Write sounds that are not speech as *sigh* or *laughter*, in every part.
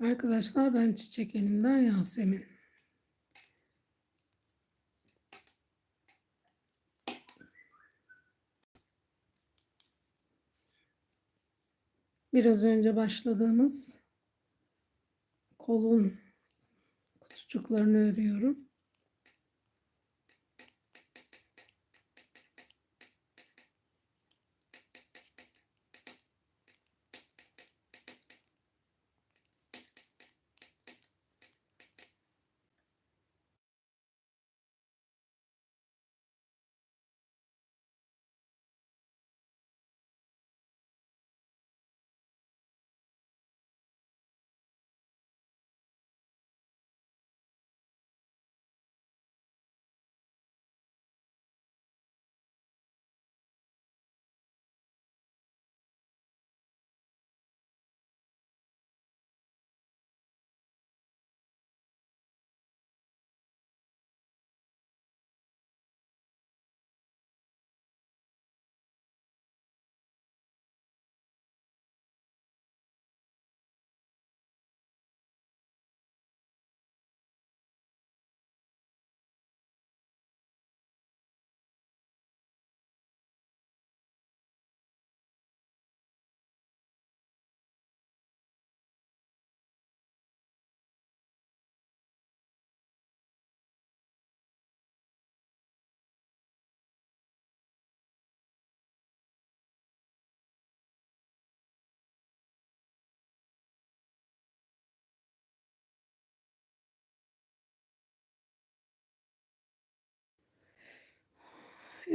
Arkadaşlar ben Çiçek Elimden Yasemin. Biraz önce başladığımız kolun kutucuklarını örüyorum.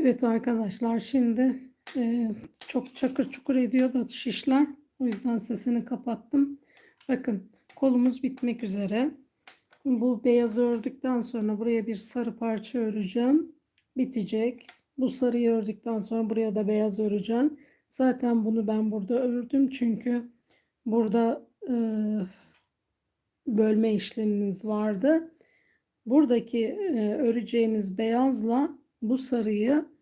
Evet arkadaşlar şimdi e, çok çakır çukur ediyor da şişler. O yüzden sesini kapattım. Bakın kolumuz bitmek üzere. Bu beyazı ördükten sonra buraya bir sarı parça öreceğim. Bitecek. Bu sarıyı ördükten sonra buraya da beyaz öreceğim. Zaten bunu ben burada ördüm çünkü burada e, bölme işlemimiz vardı. Buradaki e, öreceğimiz beyazla bu sarıyı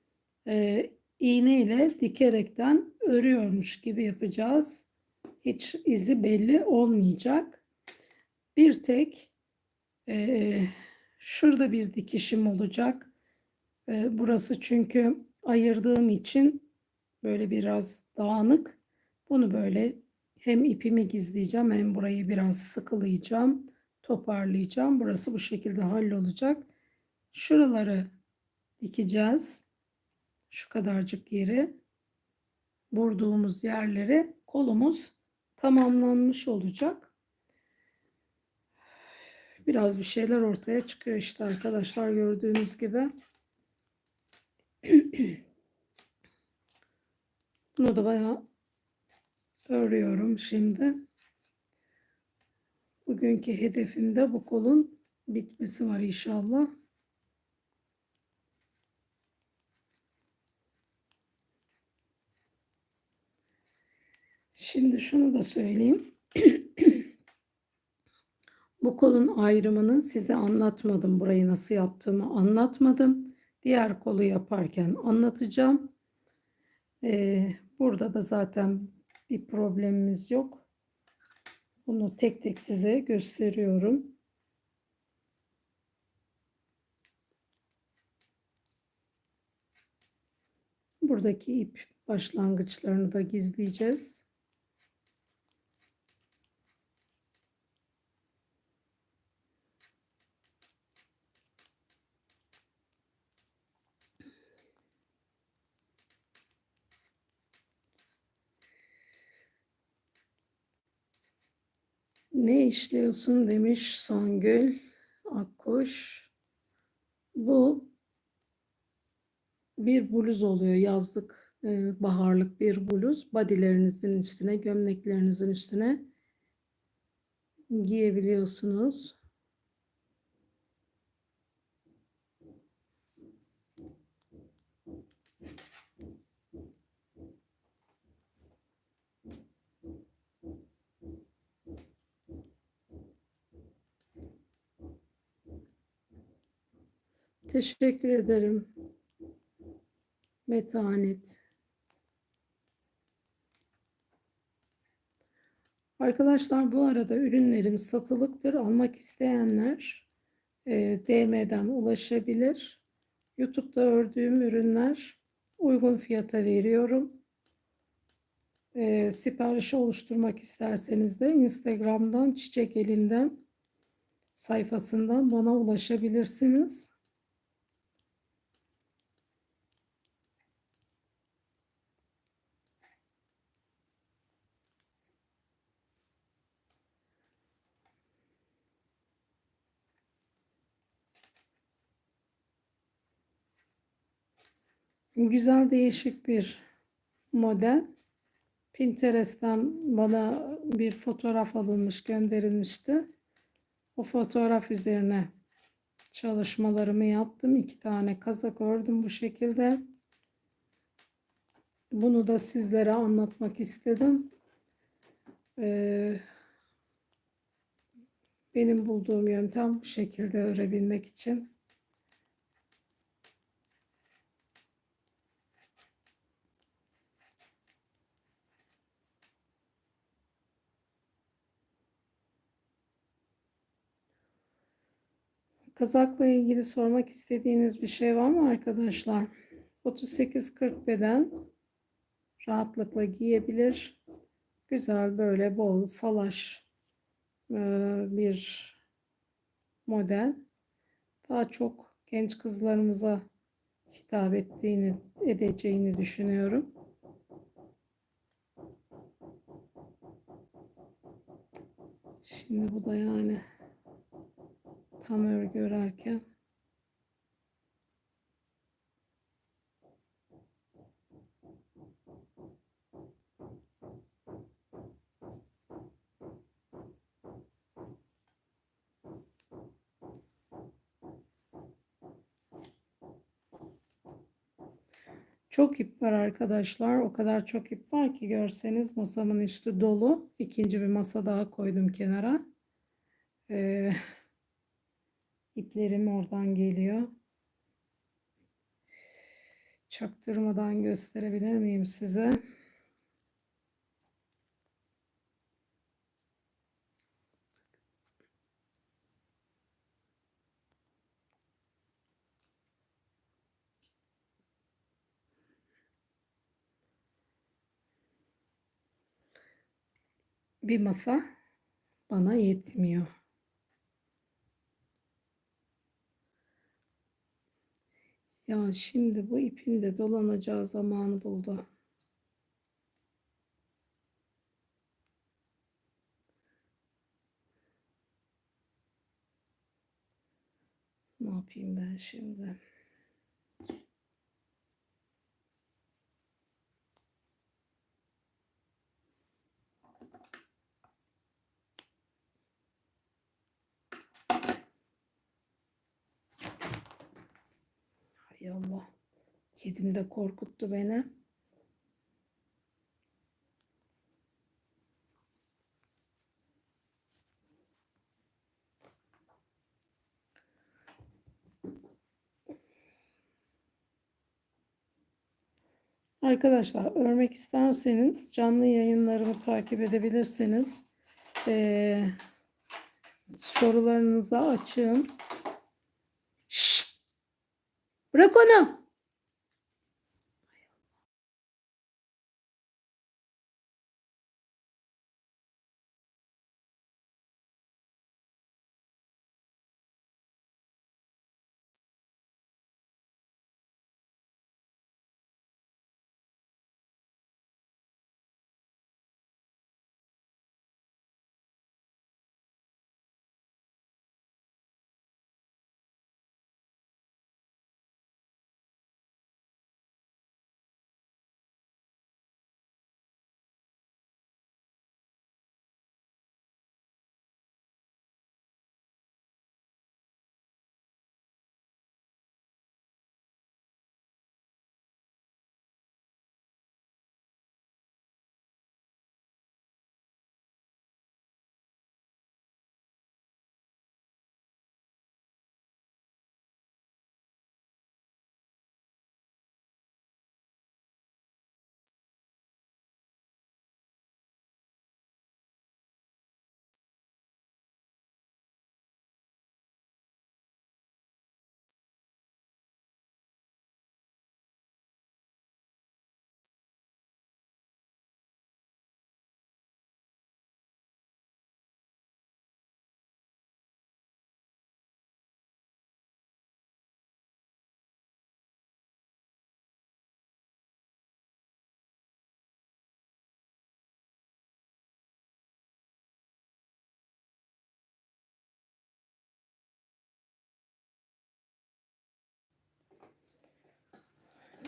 e, iğne ile dikerekten örüyormuş gibi yapacağız. Hiç izi belli olmayacak. Bir tek e, şurada bir dikişim olacak. E, burası çünkü ayırdığım için böyle biraz dağınık. Bunu böyle hem ipimi gizleyeceğim hem burayı biraz sıkılayacağım, toparlayacağım. Burası bu şekilde hallolacak. Şuraları dikeceğiz. Şu kadarcık yeri vurduğumuz yerleri kolumuz tamamlanmış olacak. Biraz bir şeyler ortaya çıkıyor işte arkadaşlar gördüğünüz gibi. *clears throat* Bunu da bayağı örüyorum şimdi. Bugünkü hedefimde bu kolun bitmesi var inşallah. Şimdi şunu da söyleyeyim. *clears throat* Bu kolun ayrımını size anlatmadım. Burayı nasıl yaptığımı anlatmadım. Diğer kolu yaparken anlatacağım. Ee, burada da zaten bir problemimiz yok. Bunu tek tek size gösteriyorum. Buradaki ip başlangıçlarını da gizleyeceğiz. Ne işliyorsun demiş Songül Akkuş. Bu bir bluz oluyor yazlık e, baharlık bir bluz. Badilerinizin üstüne gömleklerinizin üstüne giyebiliyorsunuz. Teşekkür ederim. Metanet. Arkadaşlar bu arada ürünlerim satılıktır. Almak isteyenler e, DM'den ulaşabilir. YouTube'da ördüğüm ürünler uygun fiyata veriyorum. E, siparişi oluşturmak isterseniz de Instagram'dan Çiçek Elinden sayfasından bana ulaşabilirsiniz. Güzel değişik bir model. Pinterest'ten bana bir fotoğraf alınmış gönderilmişti. O fotoğraf üzerine çalışmalarımı yaptım. İki tane kazak ördüm bu şekilde. Bunu da sizlere anlatmak istedim. Ee, benim bulduğum yöntem bu şekilde örebilmek için. Kazakla ilgili sormak istediğiniz bir şey var mı arkadaşlar? 38-40 beden rahatlıkla giyebilir. Güzel böyle bol salaş e, bir model. Daha çok genç kızlarımıza hitap ettiğini edeceğini düşünüyorum. Şimdi bu da yani tam örgü örerken Çok ip var arkadaşlar. O kadar çok ip var ki görseniz masamın üstü dolu. İkinci bir masa daha koydum kenara. Ee, *laughs* iplerim oradan geliyor. Çaktırmadan gösterebilir miyim size? bir masa bana yetmiyor. Ya şimdi bu ipin de dolanacağı zamanı buldu. Ne yapayım ben şimdi? Hay Allah. Kedim de korkuttu beni. Arkadaşlar örmek isterseniz canlı yayınlarımı takip edebilirsiniz. Ee, sorularınıza açığım. Procurou não?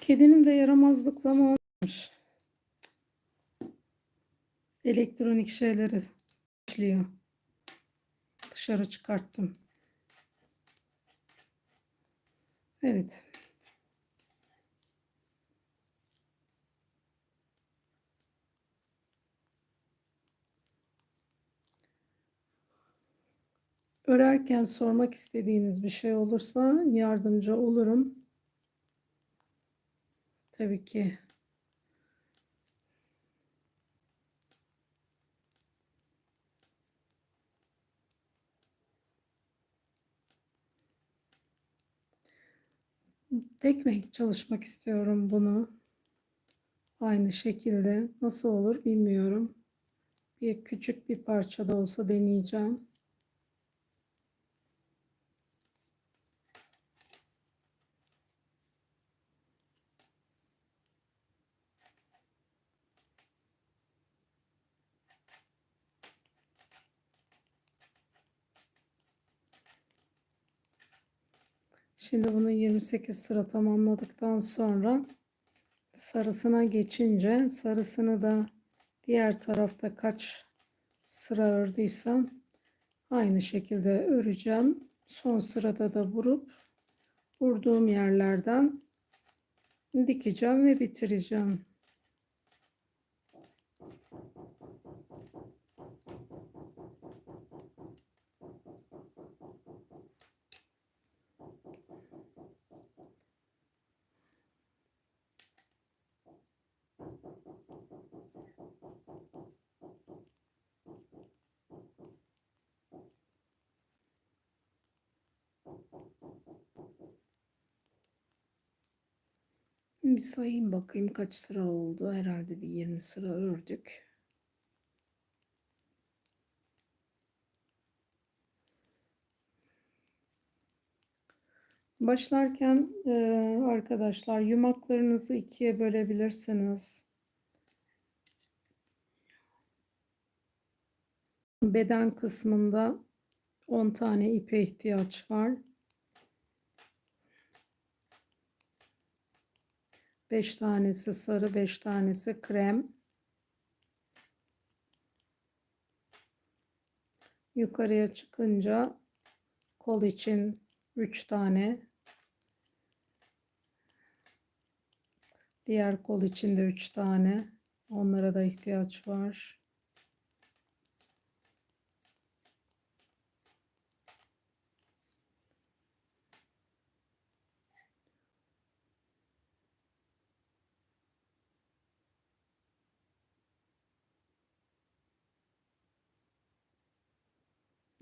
Kedinin de yaramazlık zamanıymış. Elektronik şeyleri işliyor. Dışarı çıkarttım. Evet. Örerken sormak istediğiniz bir şey olursa yardımcı olurum. Tabii ki. Tek renk çalışmak istiyorum bunu. Aynı şekilde nasıl olur bilmiyorum. Bir küçük bir parça da olsa deneyeceğim. Şimdi bunu 28 sıra tamamladıktan sonra sarısına geçince sarısını da diğer tarafta kaç sıra ördüysem aynı şekilde öreceğim. Son sırada da vurup vurduğum yerlerden dikeceğim ve bitireceğim. Bir sayayım bakayım kaç sıra oldu. Herhalde bir 20 sıra ördük. Başlarken e, arkadaşlar yumaklarınızı ikiye bölebilirsiniz. Beden kısmında 10 tane ipe ihtiyaç var. 5 tanesi sarı, 5 tanesi krem. Yukarıya çıkınca kol için 3 tane. Diğer kol için de 3 tane. Onlara da ihtiyaç var.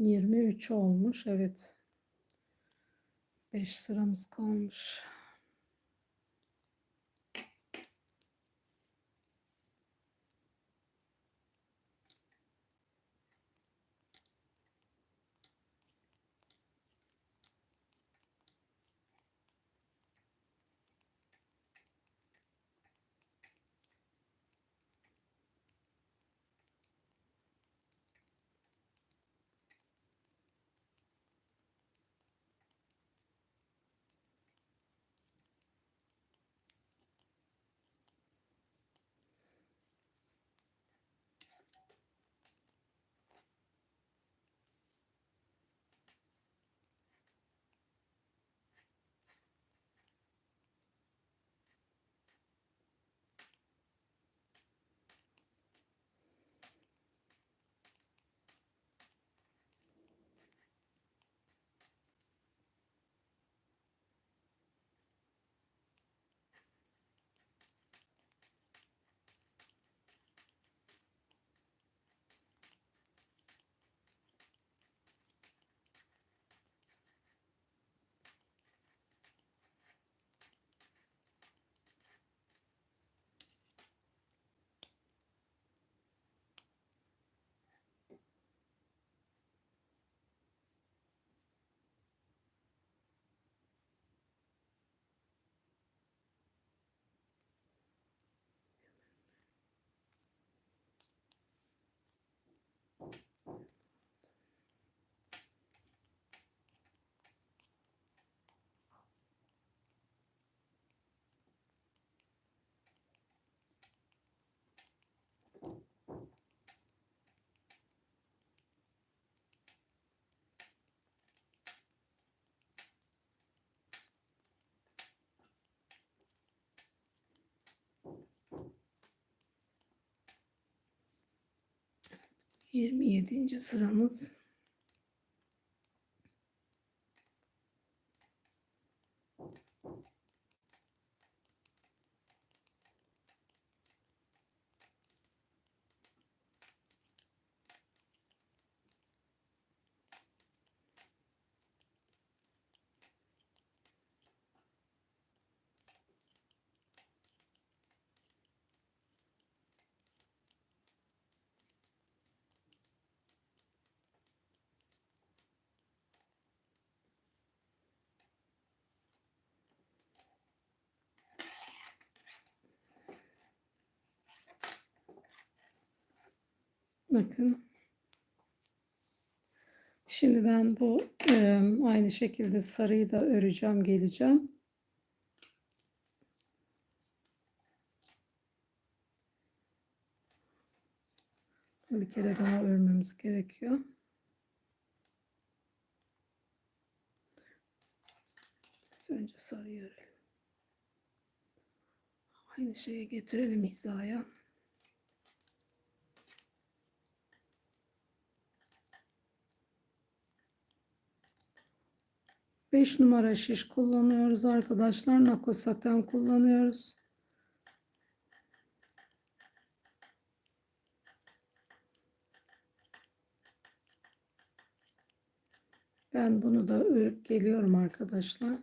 Yirmi üç olmuş. Evet. Beş sıramız kalmış. 27. sıramız. Bakın. Şimdi ben bu e, aynı şekilde sarıyı da öreceğim, geleceğim. Bir kere daha örmemiz gerekiyor. Biz önce sarıyı örelim. Aynı şeye getirelim hizaya. 5 numara şiş kullanıyoruz arkadaşlar. Nako saten kullanıyoruz. Ben bunu da örüp geliyorum arkadaşlar.